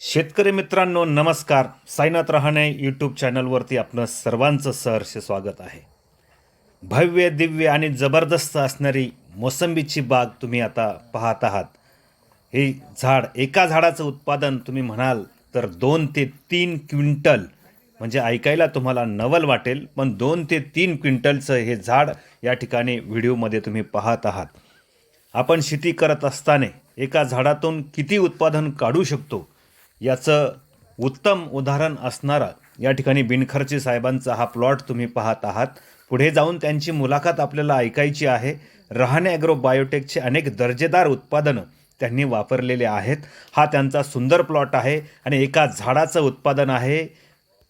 शेतकरी मित्रांनो नमस्कार. साईनाथ रहाणे यूट्यूब चॅनलवरती आपलं सर्वांचं सहर्ष स्वागत आहे. भव्य दिव्य आणि जबरदस्त असणारी मोसंबीची बाग तुम्ही आता पाहत आहात. हे झाड एका झाडाचं उत्पादन तुम्ही म्हणाल तर दोन ते तीन क्विंटल. म्हणजे ऐकायला तुम्हाला नवल वाटेल पण दोन ते तीन क्विंटलचं हे झाड या ठिकाणी व्हिडिओमध्ये तुम्ही पाहत आहात. आपण शेती करत असताना एका झाडातून किती उत्पादन काढू शकतो? याचं उत्तम उदाहरण असणारा या ठिकाणी बिनखर्ची साहेबांचा हा प्लॉट तुम्ही पाहत आहात. पुढे जाऊन त्यांची मुलाखत आपल्याला ऐकायची आहे. रहाणे ॲग्रो बायोटेकचे अनेक दर्जेदार उत्पादनं त्यांनी वापरलेले आहेत. हा त्यांचा सुंदर प्लॉट आहे आणि एका झाडाचं उत्पादन आहे.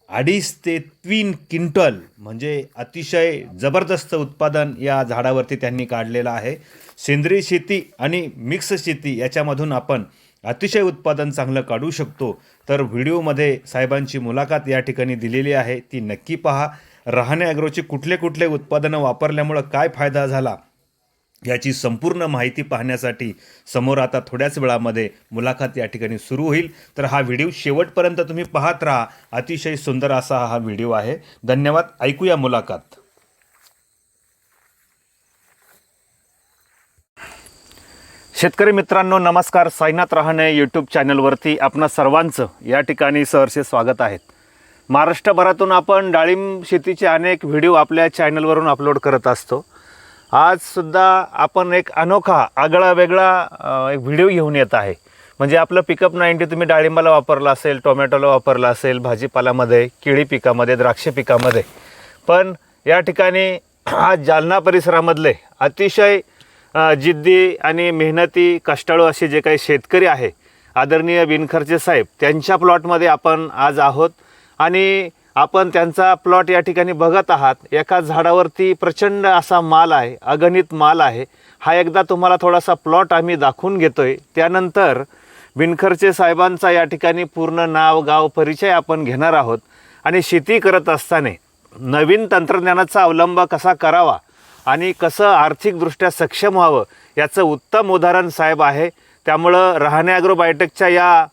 अडीच ते तीन क्विंटल म्हणजे अतिशय जबरदस्त उत्पादन या झाडावरती त्यांनी काढलेलं आहे. सेंद्रिय शेती आणि मिक्स शेती याच्यामधून आपण अतिशय उत्पादन चांगलं काढू शकतो. तर व्हिडिओमध्ये साहेबांची मुलाखत या ठिकाणी दिलेली आहे. ती नक्की पहा. रहाणे ॲग्रोचे कुठले कुठले उत्पादनं वापरल्यामुळं काय फायदा झाला याची संपूर्ण माहिती पाहण्यासाठी समोर आता थोड्याच वेळामध्ये मुलाखत या ठिकाणी सुरू होईल. तर हा व्हिडिओ शेवटपर्यंत तुम्ही पाहत राहा. अतिशय सुंदर असा हा व्हिडिओ आहे. धन्यवाद. ऐकूया मुलाखत. शेतकरी मित्रांनो नमस्कार. साईनाथ रहाणे यूट्यूब चॅनलवरती आपणा सर्वांचं या ठिकाणी सहर्षे स्वागत आहेत महाराष्ट्रभरातून आपण डाळिंब शेतीचे अनेक व्हिडिओ आपल्या चॅनलवरून अपलोड करत असतो. आजसुद्धा आपण एक अनोखा आगळा वेगळा एक व्हिडिओ घेऊन येत आहे. म्हणजे आपलं पिकअप नाईंटी तुम्ही डाळिंबाला वापरला असेल टोमॅटोला वापरला असेल भाजीपालामध्ये केळी पिकामध्ये द्राक्ष पिकामध्ये. पण या ठिकाणी आज जालना परिसरामधले अतिशय जिद्दी आणि मेहनती कष्टाळू असे जे काही शेतकरी आहे आदरणीय बिनखर्चे साहेब त्यांच्या प्लॉटमध्ये आपण आज आहोत आणि आपण त्यांचा प्लॉट या ठिकाणी बघत आहात. एका झाडावरती प्रचंड असा माल आहे अगणित माल आहे. हा एकदा तुम्हाला थोडासा प्लॉट आम्ही दाखवून घेतो आहे त्यानंतर बिनखर्चे साहेबांचा या ठिकाणी पूर्ण नाव गाव परिचय आपण घेणार आहोत. आणि शेती करत असताना नवीन तंत्रज्ञानाचा अवलंब कसा करावा आणि कसं आर्थिकदृष्ट्या सक्षम व्हावं याचं उत्तम उदाहरण साहेब आहे. त्यामुळं रहाणे ॲग्रो बायोटेकच्या या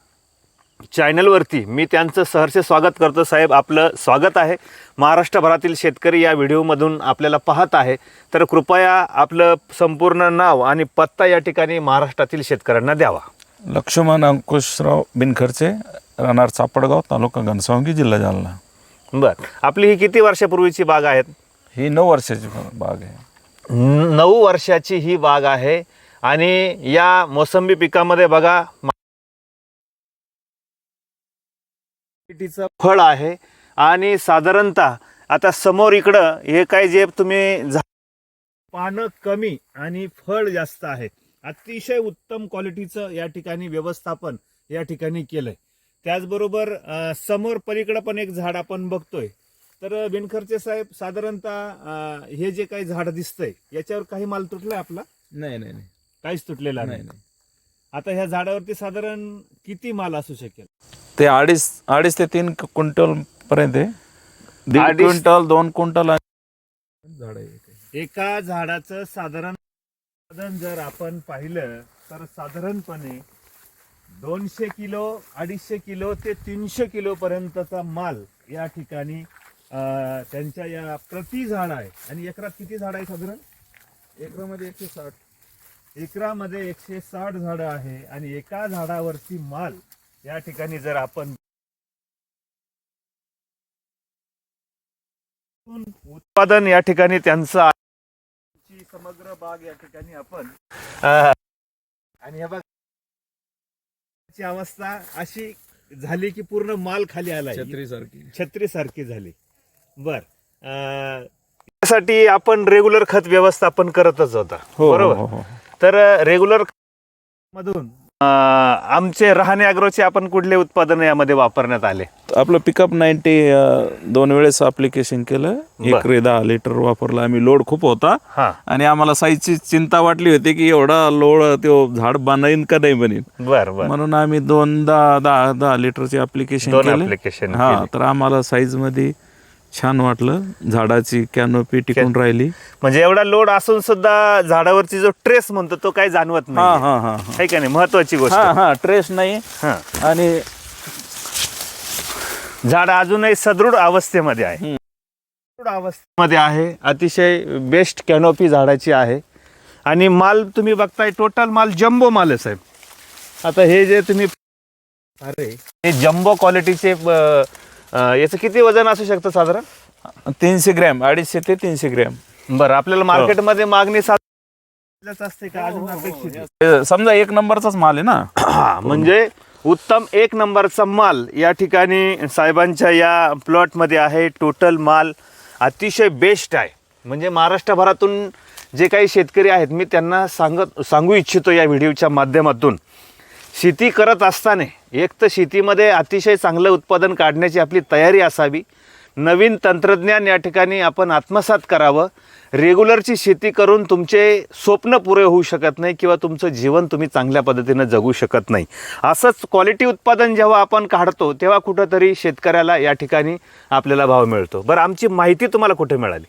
चॅनलवरती मी त्यांचं सहर्ष स्वागत करतो साहेब. आपलं स्वागत आहे. महाराष्ट्रभरातील शेतकरी या व्हिडिओमधून आपल्याला पाहत आहे. तर कृपया आपलं संपूर्ण नाव आणि पत्ता या ठिकाणी महाराष्ट्रातील शेतकऱ्यांना द्यावा. लक्ष्मण अंकुशराव बिनखर्चे राहणार चापडगाव तालुका घनसावंगी जिल्हा जालना. बरं. आपली ही किती वर्षापूर्वीची बाग आहेत? ही नऊ वर्षाची बाग आहे. नऊ वर्षाची ही बाग आहे. आणि या मोसंबी पिकामध्ये बघा चं फळ आहे. आणि साधारणतः आता समोर इकडं हे काय जे तुम्ही झा- पानं कमी आणि फळ जास्त आहे. अतिशय उत्तम क्वालिटीचं या ठिकाणी व्यवस्थापन या ठिकाणी केलंय. त्याचबरोबर समोर पलीकडं पण एक झाड आपण बघतोय. तर बिनखर्चे साहेब साधारणतः हे जे काही झाड दिसतंय याच्यावर काही माल तुटलाय आपला? नाही नाही नाही. काहीच तुटलेला नाही नाही. आता ह्या झाडावरती साधारण किती माल असू शकेल? ते अडीच अडीच ते तीन क्विंटल पर्यंत आहे. दीड अडीच- क्विंटल दोन क्विंटल आणि- झाड आहे ते. एका झाडाचं साधारण उत्पादन जर आपण पाहिलं तर साधारणपणे दोनशे किलो अडीचशे किलो ते तीनशे किलो पर्यंतचा माल या ठिकाणी त्यांच्या या प्रति झाड आहे. आणि एकरात किती झाड आहे साधारण? एकरामध्ये एकशे साठ. एकरामध्ये एकशे साठ झाडं आहे. आणि एका झाडावरती माल या ठिकाणी जर आपण उत्पादन या ठिकाणी त्यांचं समग्र बाग या ठिकाणी आपण आणि हे बघ अवस्था अशी झाली की पूर्ण माल खाली आलाय. छत्री सारखी छत्री सारखी झाली. बर. त्यासाठी आपण रेग्युलर खत व्यवस्थापन करतच होता. हो बरोबर? हो, हो. तर रेग्युलर मधून आमचे रहाणे अॅग्रोचे आपण कुठले उत्पादन यामध्ये वापरण्यात आले? आपलं पिकअप नाईन्टी दोन वेळेस अप्लिकेशन केलं. एक दहा लिटर वापरलं. आम्ही लोड खूप होता. हा. आणि आम्हाला साईजची चिंता वाटली होती की एवढा लोड तो झाड बनईन का नाही बनीन? म्हणून आम्ही दोन दहा दहा दहा लिटरचे अप्लिकेशन केले. हा केले. तर आम्हाला साईजमध्ये छान वाटलं. झाडाची कॅनोपी टिकून राहिली. म्हणजे एवढा लोड असून सुद्धा झाडावरची जो ट्रेस म्हणतो तो काही जाणवत हा नाही हा हा. हा. आहे का नाही? महत्वाची गोष्ट. हा हा ट्रेस नाही. हा. आणि झाड अजूनही सदृढ अवस्थेमध्ये आहे. सदृढ अवस्थेमध्ये आहे. अतिशय बेस्ट कॅनोपी झाडाची आहे. आणि माल तुम्ही बघताय टोटल माल जम्बो माल आहे साहेब. आता हे जे तुम्ही अरे हे जम्बो क्वालिटीचे अं, याचं किती वजन असू शकतं साधारण? तीनशे ग्रॅम अडीचशे ते तीनशे ग्रॅम. बरं आपल्याला मार्केटमध्ये मागणी साधारण असते का? अजून अपेक्षित आहे? हे समजा एक नंबरचाच माल आहे ना? हा म्हणजे उत्तम एक नंबरचा माल या ठिकाणी साहेबांच्या या प्लॉटमध्ये आहे. टोटल माल अतिशय बेस्ट आहे. म्हणजे महाराष्ट्रभरातून जे काही शेतकरी आहेत मी त्यांना सांगत सांगू इच्छितो या व्हिडिओच्या माध्यमातून. शेती करत असताना एक तर शेतीमध्ये अतिशय चांगलं उत्पादन काढण्याची आपली तयारी असावी. नवीन तंत्रज्ञान या ठिकाणी आपण आत्मसात करावं. रेग्युलरची शेती करून तुमचे स्वप्न पुरे होऊ शकत नाही किंवा तुमचं जीवन तुम्ही चांगल्या पद्धतीनं जगू शकत नाही. असंच क्वालिटी उत्पादन जेव्हा आपण काढतो तेव्हा कुठंतरी शेतकऱ्याला या ठिकाणी आपल्याला भाव मिळतो. बरं आमची माहिती तुम्हाला कुठे मिळाली?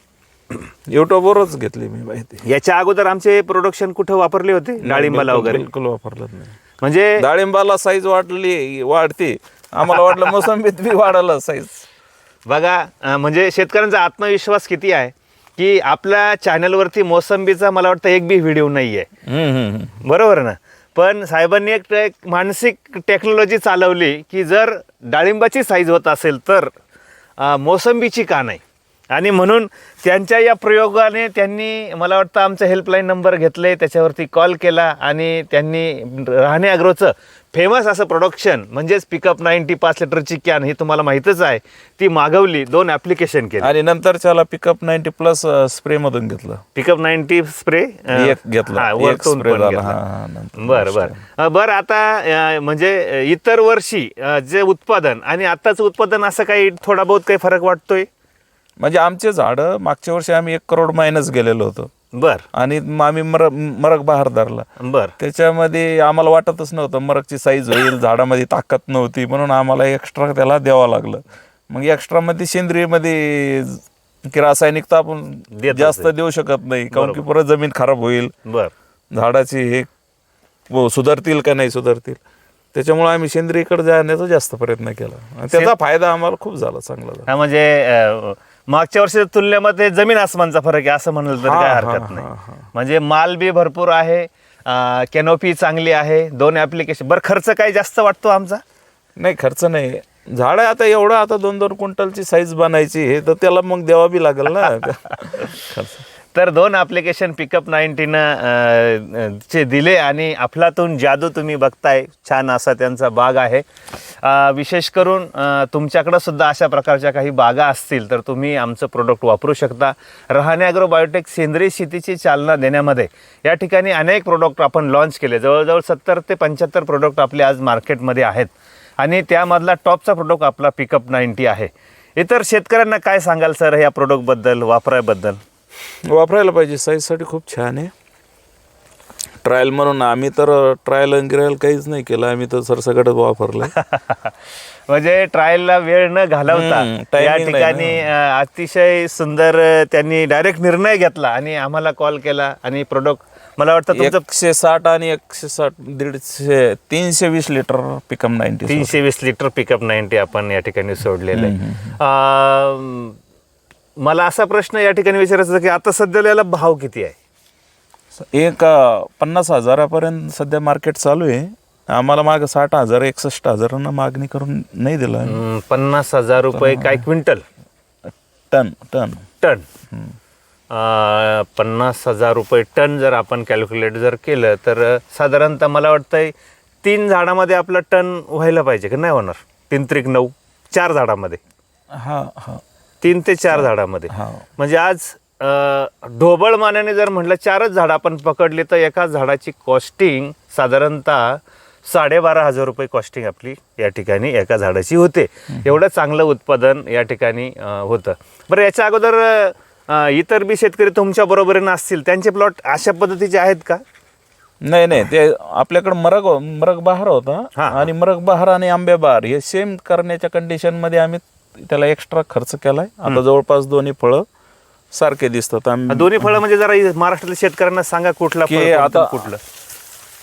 युट्यूबवरच घेतली मी माहिती. याच्या अगोदर आमचे प्रोडक्शन कुठं वापरले होते? डाळिंबाला वगैरे. बिलकुल वापरलंच नाही. म्हणजे डाळिंबाला साईज वाढली वाढते. आम्हाला वाटलं मोसंबीत बी वाढायला साईज बघा अं, म्हणजे शेतकऱ्यांचा आत्मविश्वास किती आहे की आपल्या चॅनलवरती मोसंबीचा मला वाटतं एक बी व्हिडिओ नाही आहे बरोबर ना? पण साहेबांनी एक एक मानसिक टेक्नॉलॉजी चालवली की जर डाळिंबाची साईज होत असेल तर अं, मोसंबीची का नाही? आणि म्हणून त्यांच्या या प्रयोगाने त्यांनी मला वाटतं आमचा हेल्पलाईन नंबर घेतले त्याच्यावरती कॉल केला आणि त्यांनी राहणे अग्रोचं फेमस असं प्रोडक्शन म्हणजेच पिकअप नाईन्टी पाच लिटरची कॅन ही तुम्हाला माहीतच आहे ती मागवली दोन ॲप्लिकेशन केले. आणि नंतर त्याला पिकअप नाईन्टी प्लस स्प्रे मधून घेतलं. पिकअप नाईन्टी स्प्रे घेतला बरं बरं. बरं आता म्हणजे इतर वर्षी जे उत्पादन आणि आताचं उत्पादन असं काही थोडा बहुत काही फरक वाटतोय? म्हणजे आमचे झाडं मागच्या वर्षी आम्ही एक करोड मायनस गेलेलो होतो. बर. आणि आम्ही मर मरक बहार धरला. बर. त्याच्यामध्ये आम्हाला वाटतच नव्हतं मरकची साईज होईल झाडामध्ये ताकद नव्हती म्हणून आम्हाला एक्स्ट्रा त्याला द्यावं लागलं. मग एक्स्ट्रामध्ये सेंद्रियमध्ये की रासायनिक तर आपण जास्त. देऊ शकत नाही काऊन की परत जमीन खराब होईल. बर. झाडाची हे सुधारतील का नाही सुधारतील. त्याच्यामुळे आम्ही सेंद्रियकडे जाण्याचा जास्त प्रयत्न केला. त्याचा फायदा आम्हाला खूप झाला चांगला म्हणजे मागच्या वर्षीच्या तुलनेमध्ये जमीन आसमानचा फरक आहे असं म्हणलं तरी काय हरकत नाही. म्हणजे माल बी भरपूर आहे कॅनोपी चांगली आहे दोन ऍप्लिकेशन बरं खर्च काही जास्त वाटतो आमचा? नाही खर्च नाही. झाड आता एवढं आता दोन दोन क्विंटलची साईज बनायची हे तर त्याला मग द्यावा बी लागेल ना. खर्च. तर दोन ॲप्लिकेशन पिकअप नाईन्टीनं चे दिले आणि अफलातून जादू तुम्ही बघताय. छान असा त्यांचा बाग आहे. विशेष करून तुमच्याकडंसुद्धा तुमच्याकडं सुद्धा अशा प्रकारच्या काही बागा असतील तर तुम्ही आमचं प्रोडक्ट वापरू शकता. रहाणे ॲग्रो बायोटेक सेंद्रिय शेतीची चालना देण्यामध्ये या ठिकाणी अनेक प्रोडक्ट आपण लॉन्च केले. जवळजवळ सत्तर ते पंच्याहत्तर प्रोडक्ट आपले आज मार्केटमध्ये आहेत. आणि त्यामधला टॉपचा प्रोडक्ट आपला पिकअप नाईन्टी आहे. इतर शेतकऱ्यांना काय सांगाल सर या प्रोडक्टबद्दल वापरायबद्दल? वापरायला पाहिजे. साईजसाठी खूप छान आहे. ट्रायल म्हणून आम्ही तर ट्रायल गिरायल काहीच नाही केलं. आम्ही तर सरसकटच वापरलं म्हणजे ट्रायलला वेळ न घालवता या ठिकाणी अतिशय सुंदर त्यांनी डायरेक्ट निर्णय घेतला आणि आम्हाला कॉल केला आणि प्रोडक्ट मला वाटतं एकशे साठ आणि एकशे साठ दीडशे तीनशे वीस लिटर पिकअप नाईन्टी तीनशे वीस लिटर पिकअप नाईन्टी आपण या ठिकाणी सोडलेलं आहे. मला असा प्रश्न या ठिकाणी विचारायचा होता की आता सध्याला याला भाव किती आहे? एक अं, पन्नास हजारापर्यंत सध्या मार्केट चालू आहे. आम्हाला माग साठ हजार एकसष्ट हजारांना मागणी करून नाही दिलं. पन्नास हजार रुपये काय क्विंटल? Ton ton. टन. अं, पन्नास हजार रुपये टन जर आपण कॅल्क्युलेट जर केलं तर साधारणतः मला वाटतंय तीन झाडामध्ये आपलं टन व्हायला पाहिजे की नाही होणार? तीन त्रिक नऊ चार झाडामध्ये. हा हा. तीन ते चार झाडामध्ये. हा. म्हणजे आज ढोबळ मानाने जर म्हटलं चारच झाडं आपण पकडली तर एका झाडाची कॉस्टिंग साधारणतः साडेबारा हजार रुपये कॉस्टिंग आपली या ठिकाणी एका झाडाची होते. एवढं चांगलं उत्पादन या ठिकाणी होतं. बरं याच्या अगोदर इतर बी शेतकरी तुमच्या बरोबरीनं असतील त्यांचे प्लॉट अशा पद्धतीचे आहेत का? नाही नाही ते आपल्याकडे मरग मरग बहार हा. होता आणि मरग बहार आणि आंबे बहार हे सेम करण्याच्या कंडिशनमध्ये आम्ही त्याला एक्स्ट्रा खर्च केलाय. आता जवळपास दोन्ही फळं सारखे दिसतात. आंबे दोन्ही फळं म्हणजे जरा महाराष्ट्रातील शेतकऱ्यांना सांगा कुठला की फळ कोणतं, आता- कुठलं.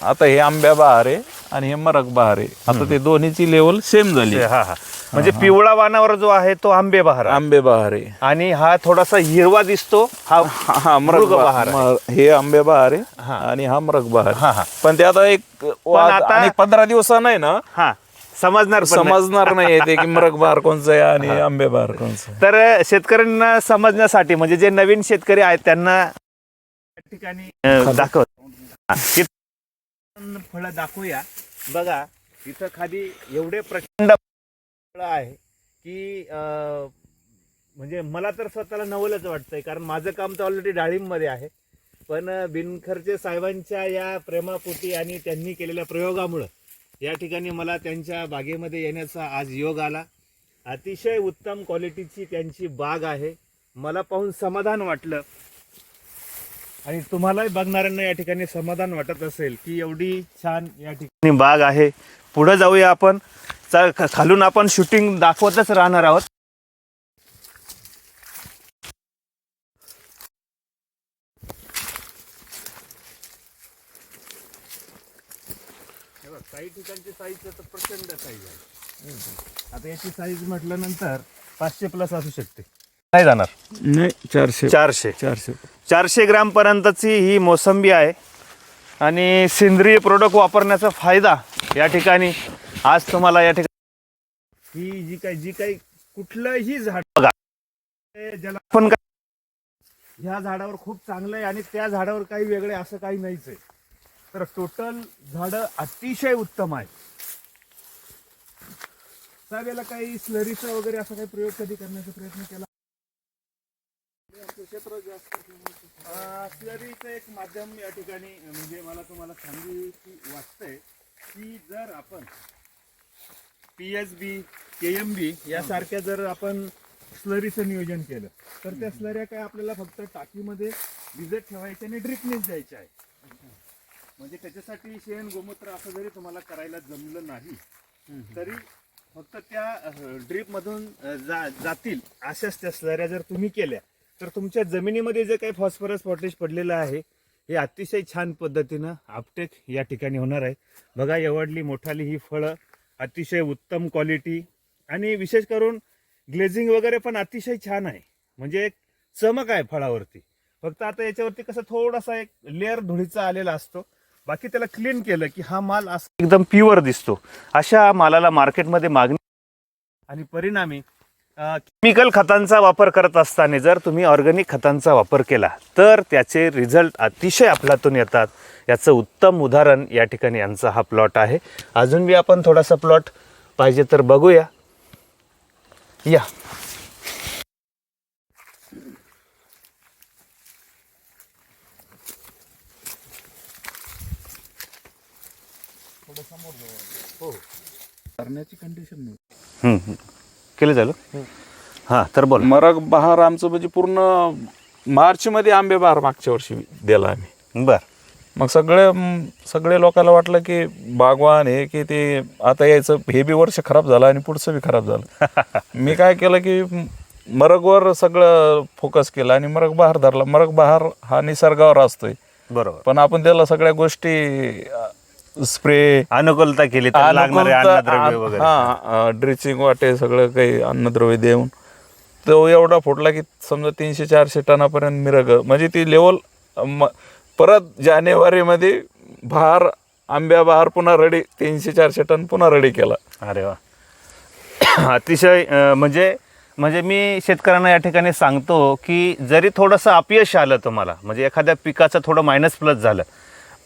आता हे आंब्या बहार आहे आणि हे मरग बहार आहे. आता ते दोन्हीची लेवल सेम झाली. हा हा. म्हणजे पिवळा वानावर जो आहे तो आंबे बहार आहे. आंबे बहार आहे. आणि हा थोडासा हिरवा दिसतो हा हा हा मृग बहार आहे. हे आंबे बहार. आहे आणि हा मरग बहार हा, हा. पण ते आता एक वाद- आता- आणि पंधरा दिवसानं आहे ना हा. समजणार पण नाही. समजणार नाही ते की मरग बहार कोणचं आहे आणि आंबे बहार कोणचं. आहे. तर शेतकऱ्यांना समजण्यासाठी म्हणजे जे नवीन शेतकरी आहेत त्यांना या ठिकाणी अ, दाखव. फळं दाखवूया. बघा इथं खाली एवढे प्रचंड फळं आहे की अ, म्हणजे मला तर स्वतःला नवलच वाटतंय कारण माझं काम तर ऑलरेडी डाळिंबमध्ये आहे. पण बिनखर्चे साहेबांच्या या प्रेमापोटी आणि त्यांनी केलेल्या प्रयोगामुळं या ठिकाणी मला त्यांच्या बागेमध्ये येण्याचा आज योग आला. अतिशय उत्तम क्वालिटीची त्यांची बाग आहे. मला पाहून समाधान वाटलं. आणि तुम्हालाही बघणाऱ्यांना या ठिकाणी समाधान वाटत असेल की एवढी छान या ठिकाणी बाग आहे. पुढं जाऊया आपण. चा- खालून आपण शूटिंग दाखवतच राहणार आहोत. काही ठिकाणची साईज तर प्रचंड साईज आहे. आता याची साईज म्हटल्यानंतर पाचशे प्लस असू शकते. नाही जाणार. नाही चारशे. चारशे. चारशे. चारशे ग्रामपर्यंतची ही मोसंबी आहे. आणि सेंद्रिय प्रोडक्ट वापरण्याचा फायदा या ठिकाणी आज तुम्हाला या ठिकाणी ही जी काही जी काही कुठलंही झाड बघा. ज्याला आपण काय ह्या झाडावर खूप चांगलं आहे आणि त्या झाडावर काही वेगळे असं काही नाहीच आहे. तर टोटल झाडं अतिशय उत्तम आहे त्यावेळेला काही स्लरीचा वगैरे असा काही प्रयोग कधी करण्याचा प्रयत्न केला? स्लरीचं एक माध्यम या ठिकाणी म्हणजे मला तुम्हाला सांगू की वाटतंय की जर आपण P S B K M B यासारख्या जर आपण स्लरीचं नियोजन केलं तर त्या स्लऱ्या काय आपल्याला फक्त टाकीमध्ये भिजत ठेवायच्या आणि ड्रिपनेच द्यायच्या आहे म्हणजे त्याच्यासाठी शेण गोमूत्र असं जरी तुम्हाला करायला जमलं नाही तरी फक्त त्या ड्रीप मधून जा जातील अशाच त्या स्लऱ्या जर तुम्ही केल्या तर तुमच्या जमिनीमध्ये जे काही फॉस्फरस पोटॅश पडलेलं आहे हे अतिशय छान पद्धतीनं आपटेक या ठिकाणी होणार आहे. बघा एवढली मोठाली ही फळं अतिशय उत्तम क्वालिटी आणि विशेष करून ग्लेझिंग वगैरे पण अतिशय छान आहे. म्हणजे एक चमक आहे फळावरती. फक्त आता याच्यावरती कसं थोडासा एक लेअर धुळीचा आलेला असतो. बाकी त्याला क्लीन केलं की हा माल असं एकदम प्युअर दिसतो. अशा मालाला मार्केटमध्ये मागणी आणि परिणामी केमिकल खतांचा वापर करत असताना जर तुम्ही ऑर्गॅनिक खतांचा वापर केला तर त्याचे रिझल्ट अतिशय आपल्यातून येतात. याचं उत्तम उदाहरण या ठिकाणी यांचा हा प्लॉट आहे. अजून बी आपण थोडासा प्लॉट पाहिजे तर बघूया. या. करण्याची कंडिशन हम्म. केलं झालं? हां तर बोल. मरग बहार आमचं म्हणजे पूर्ण मार्च मध्ये आंबे बहार मागच्या वर्षी दिला आम्ही. बर. मग सगळे सगळे लोकांना वाटलं की बागवान हे की ते आता यायचं हे बी वर्ष खराब झालं आणि पुढचं बी खराब झालं. मी काय केलं की मरगवर सगळं फोकस केलं आणि मरग बहार धरला. मरग बहार हा निसर्गावर असतोय. बरोबर. पण आपण त्याला सगळ्या गोष्टी स्प्रे अनुकूलता केली लागणारे अन्नद्रव्य वगैरे. हा ड्रिचिंग वाटे सगळं काही अन्नद्रव्य देऊन. तो एवढा फुटला की समजा तीनशे चारशे टनापर्यंत मिरग म्हणजे ती लेवल परत जानेवारीमध्ये बहार आंब्या बहार पुन्हा रडी तीनशे चारशे टन पुन्हा रडी केला. अरे वा. अतिशय म्हणजे म्हणजे मी शेतकऱ्यांना या ठिकाणी सांगतो की जरी थोडंसं अपयश आलं तुम्हाला म्हणजे एखाद्या पिकाचं थोडं मायनस प्लस झालं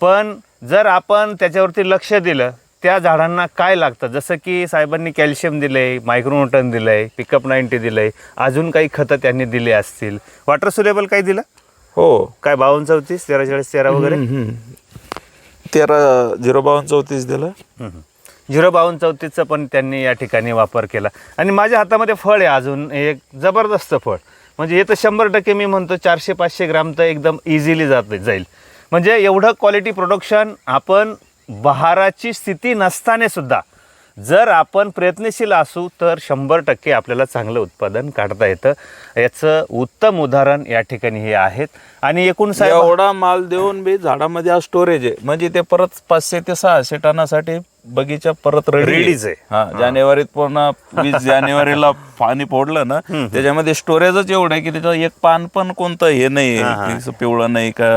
पण जर आपण त्याच्यावरती लक्ष दिलं त्या झाडांना काय लागतं? जसं की साहेबांनी कॅल्शियम दिलंय मायक्रोन्यूटन दिलंय पिकअप नाईन्टी दिलंय अजून काही खतं त्यांनी दिले असतील. वॉटर सुलेबल काही दिलं? हो. काय बावन्न चौतीस तेरा चाळीस तेरा वगैरे तेरा झिरो बावन्न चौतीस दिलं. झिरो बावन्न चौतीसचा पण त्यांनी या ठिकाणी वापर केला. आणि माझ्या हातामध्ये फळ आहे अजून एक जबरदस्त फळ. म्हणजे हे तर शंभर टक्के मी म्हणतो चारशे पाचशे ग्राम तर एकदम इझिली जात जाईल. म्हणजे एवढं क्वालिटी प्रोडक्शन आपण बहाराची स्थिती नसतानासुद्धा जर आपण प्रयत्नशील असू तर शंभर टक्के आपल्याला चांगलं उत्पादन काढता येतं. याचं उत्तम उदाहरण या ठिकाणी हे आहेत. आणि एकूण साहेब एवढा माल देऊन बी झाडामध्ये आज स्टोरेज आहे. म्हणजे ते परत पाचशे ते सहाशे टनासाठी बगीचा परत रेडी रेडीच आहे. हा जानेवारीत पूर्ण वीस जानेवारीला पाणी फोडलं ना त्याच्यामध्ये स्टोरेजच एवढं आहे की त्याचं एक पान पण कोणतं हे नाही पिवळं नाही का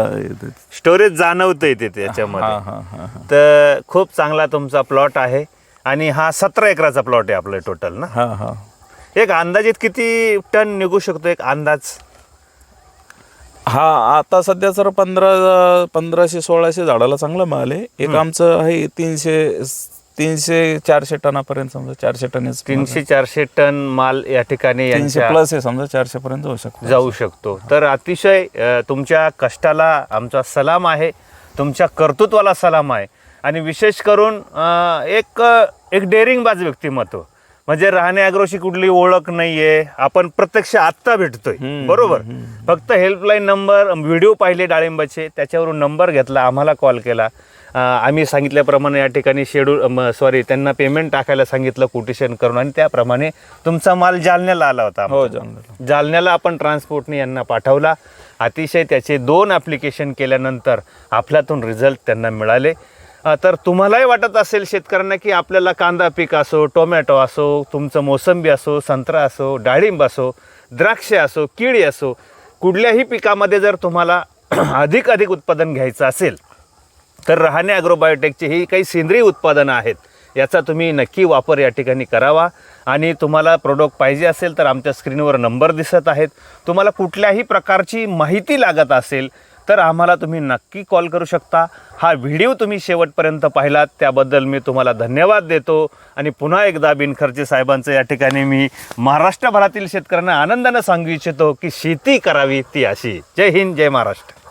स्टोरेज जाणवतंय ते त्याच्यामध्ये. तर खूप चांगला तुमचा प्लॉट आहे. आणि हा सतरा एकराचा प्लॉट आहे आपलं टोटल ना. हा हा. एक अंदाजित किती टन निघू शकतो एक अंदाज? हा आता सध्या सर पंधरा पंधराशे सोळाशे झाडाला चांगला माल आहे. एक आमचं आहे तीनशे तीनशे चारशे टनापर्यंत समजा चारशे टन तीनशे चारशे टन माल या ठिकाणी यांच्या प्लस आहे समजा चारशे पर्यंत जाऊ शकतो. जाऊ शकतो. तर अतिशय अ, तुमच्या कष्टाला आमचा सलाम आहे तुमच्या कर्तृत्वाला सलाम आहे. आणि विशेष करून अ, एक एक डेअरिंगबाज व्यक्तिमत्व. म्हणजे राहणे अॅग्रोशी कुठली ओळख नाहीये. आपण प्रत्यक्ष आत्ता भेटतोय. बरोबर? फक्त हेल्पलाईन नंबर व्हिडिओ पाहिले डाळिंबाचे त्याच्यावरून नंबर घेतला आम्हाला कॉल केला. आम्ही सांगितल्याप्रमाणे या ठिकाणी शेड्यूल सॉरी त्यांना पेमेंट टाकायला सांगितलं कोटेशन करून आणि त्याप्रमाणे तुमचा माल जालन्याला आला होता हो जालन्याला. आपण ट्रान्सपोर्टने यांना पाठवला. अतिशय त्याचे दोन ॲप्लिकेशन केल्यानंतर आपल्यातून रिझल्ट त्यांना मिळाले. तर तुम्हालाही वाटत असेल शेतकऱ्यांना की आपल्याला कांदा पीक असो टोमॅटो असो तुमचं मोसंबी असो संत्रा असो डाळिंब असो द्राक्षे असो केळी असो कुठल्याही पिकामध्ये जर तुम्हाला अधिक अधिक उत्पादन घ्यायचं असेल तर रहाणे ॲग्रोबायोटेकची ही काही सेंद्रिय उत्पादनं आहेत. याचा तुम्ही नक्की वापर या ठिकाणी करावा. आणि तुम्हाला प्रोडक्ट पाहिजे असेल तर आमच्या स्क्रीनवर नंबर दिसत आहेत. तुम्हाला कुठल्याही प्रकारची माहिती लागत असेल तर आम्हाला तुम्ही नक्की कॉल करू शकता. हा व्हिडिओ तुम्ही शेवटपर्यंत पाहिलात त्याबद्दल मी तुम्हाला धन्यवाद देतो. आणि पुन्हा एकदा बिनखर्चे साहेबांचं या ठिकाणी मी महाराष्ट्रभरातील शेतकऱ्यांना आनंदानं सांगू इच्छितो की शेती करावी ती अशी. जय हिंद जय महाराष्ट्र.